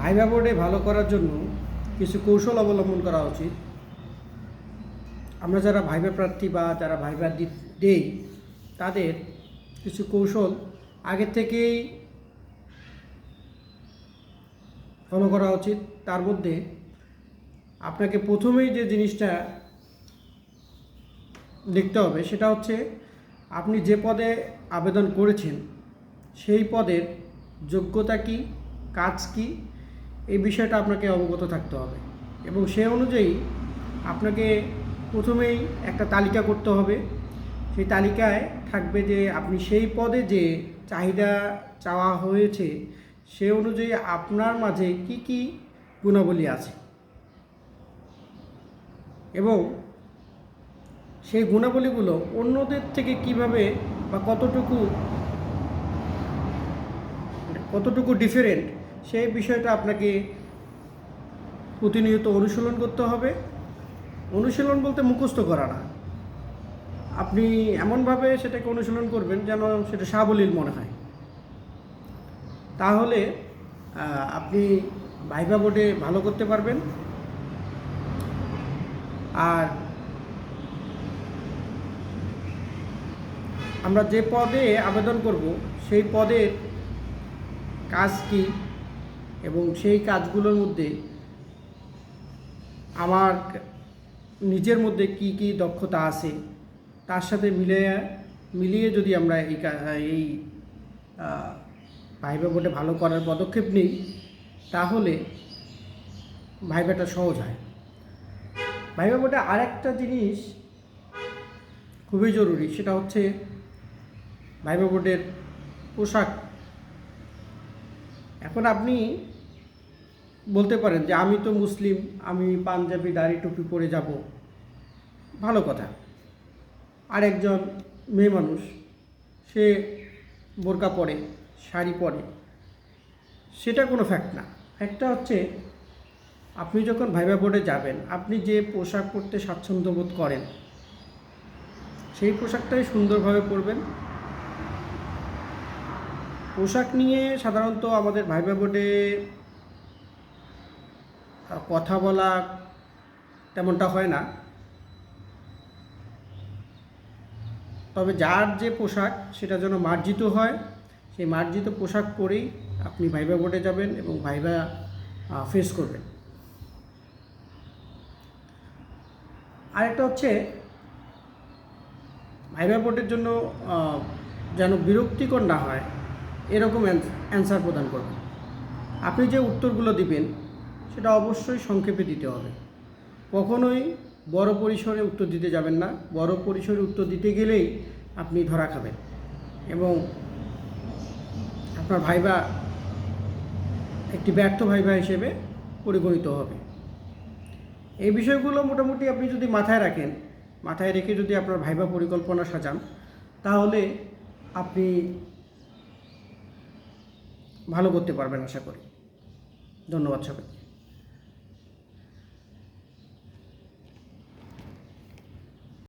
Viva বোর্ডে ভালো করার জন্য কিছু কৌশল অবলম্বন করা উচিত। আমরা যারা ভাইবা প্রার্থী বা যারা ভাইবা দি- দেই, তাদের কিছু কৌশল আগে থেকেই ফলো করা উচিত। তার মধ্যে আপনাকে প্রথমেই যে জিনিসটা দেখতে হবে সেটা হচ্ছে আপনি যে পদে আবেদন করেছেন, সেই পদের যোগ্যতা কি, কাজ কি এই বিষয়টা আপনাকে অবগত থাকতে হবে। এবং সে অনুযায়ী আপনাকে প্রথমেই একটা তালিকা করতে হবে। সেই তালিকায় থাকবে যে আপনি সেই পদে যে চাহিদা চাওয়া হয়েছে, সে অনুযায়ী আপনার মাঝে কি কি গুণাবলী আছে। এবং সেই গুণাবলীগুলো অন্যদের থেকে কীভাবে বা কতটুকু কতটুকু ডিফারেন্ট সেই বিষয়টা আপনাকে প্রতিনিয়ত অনুশীলন করতে হবে। অনুশীলন বলতে মুখস্থ করা না। আপনি এমনভাবে সেটাকে অনুশীলন করবেন যেন সেটা সাবলীল মনে হয়। তাহলে আপনি ভাইবা বোর্ডে ভালো করতে পারবেন। আর আমরা যে পদে আবেদন করব, সেই পদের কাজ কি? এবং সেই কাজগুলোর মধ্যে আমার নিজের মধ্যে কি কি দক্ষতা আছে, তার সাথে মিলে, মিলিয়ে যদি আমরা এই এই ভাইবা বোর্ডে ভালো করার পদক্ষেপ নিই, তাহলে ভাইবাটা সহজ হয়। ভাইবা বোর্ডে আরেকটা জিনিস খুবই জরুরি, সেটা হচ্ছে ভাইবা বোর্ডের পোশাক। এখন আপনি বলতে পারেন যে আমি তো মুসলিম, আমি পাঞ্জাবি দাড়ি টুপি পরে যাব। ভালো কথা। আর একজন মেয়ে মানুষ, সে বোরকা পরে, শাড়ি পরে, সেটা কোনো ফ্যাক্ট না। ফ্যাক্টটা হচ্ছে, আপনি যখন ভাইবা বোর্ডে যাবেন, আপনি যে পোশাক পরতে স্বাচ্ছন্দ্য বোধ করেন, সেই পোশাকটাই সুন্দরভাবে পরবেন। পোশাক নিয়ে সাধারণত আমাদের ভাইবা বোর্ডে কথা বলা তেমনটা হয় না। তবে যার যে পোশাক সেটা যেন মার্জিত হয়, সেই মার্জিত পোশাক পরেই আপনি ভাইবা বোর্ডে যাবেন এবং ভাইবা ফেস করবেন। আরেকটা হচ্ছে, ভাইবা বোর্ডের জন্য যেন বিরক্তিকর না হয়, এরকম অ্যান্সার প্রদান করবেন। আপনি যে উত্তরগুলো দিবেন সেটা অবশ্যই সংক্ষেপে দিতে হবে। কখনোই বড় পরিসরে উত্তর দিতে যাবেন না। বড় পরিসরে উত্তর দিতে গেলেই আপনি ধরা খাবেন। এবং আপনার ভাইবা একটি ব্যর্থ ভাইবা হিসেবে পরিগণিত হবে। এই বিষয়গুলো মোটামুটি আপনি যদি মাথায় রাখেন, মাথায় রেখে যদি আপনার ভাইবা পরিকল্পনা সাজান, তাহলে আপনি ভালো করতে পারবেন আশা করি। ধন্যবাদ সবাই